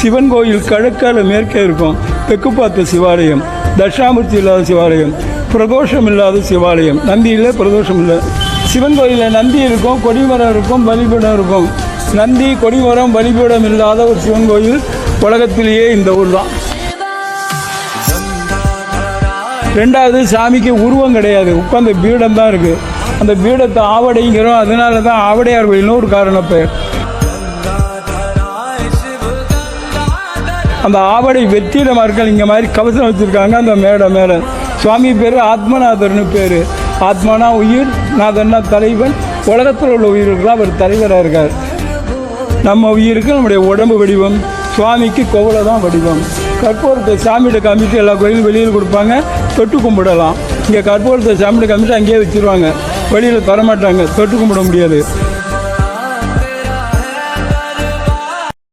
சிவன் கோயில் கிழக்கால மேற்கே இருக்கும். தெற்கு பார்த்த சிவாலயம் தட்சாமூர்த்தி இல்லாத சிவாலயம் பிரதோஷம் இல்லாத சிவாலயம் நந்தியில் பிரதோஷம் இல்லை சிவன் கோயிலில் நந்தி இருக்கும் கொடிமரம் இருக்கும் பலிபீடம் இருக்கும். நந்தி கொடிமரம் பலிபீடம் இல்லாத ஒரு சிவன் கோயில் உலகத்திலேயே இந்த ஊர் தான். ரெண்டாவது சாமிக்கு உருவம் கிடையாது. உட்காந்து பீடம் தான் இருக்குது அந்த பீடத்தை ஆவடைங்கிறோம். அதனால தான் ஆவடையார் கோயில்னு ஒரு காரணம் பேர் அந்த ஆவடை வெற்றியில மார்கள் இங்கே மாதிரி கவசம் வச்சுருக்காங்க அந்த மேடை மேலே. சுவாமி பேர் ஆத்மநாதர்னு பேர். ஆத்மானா உயிர் நாதன்னா தலைவன். உலகத்தில் உள்ள உயிர்களுக்கெல்லாம் அவர் தலைவராக இருக்கார். நம்ம உயிருக்கு நம்முடைய உடம்பு வடிவம் சுவாமிக்கு கோவலை தான் வடிவம். கற்பூரத்தை சாமிகிட்ட காமிட்டு எல்லா கோயிலும் வெளியில் கொடுப்பாங்க தொட்டு கும்பிடலாம். இங்கே கற்பூரத்தை சாமிகிட்ட காமிட்டு அங்கேயே வச்சுருவாங்க. வெளியில் தரமாட்டாங்க தொட்டு கும்பிட முடியாது.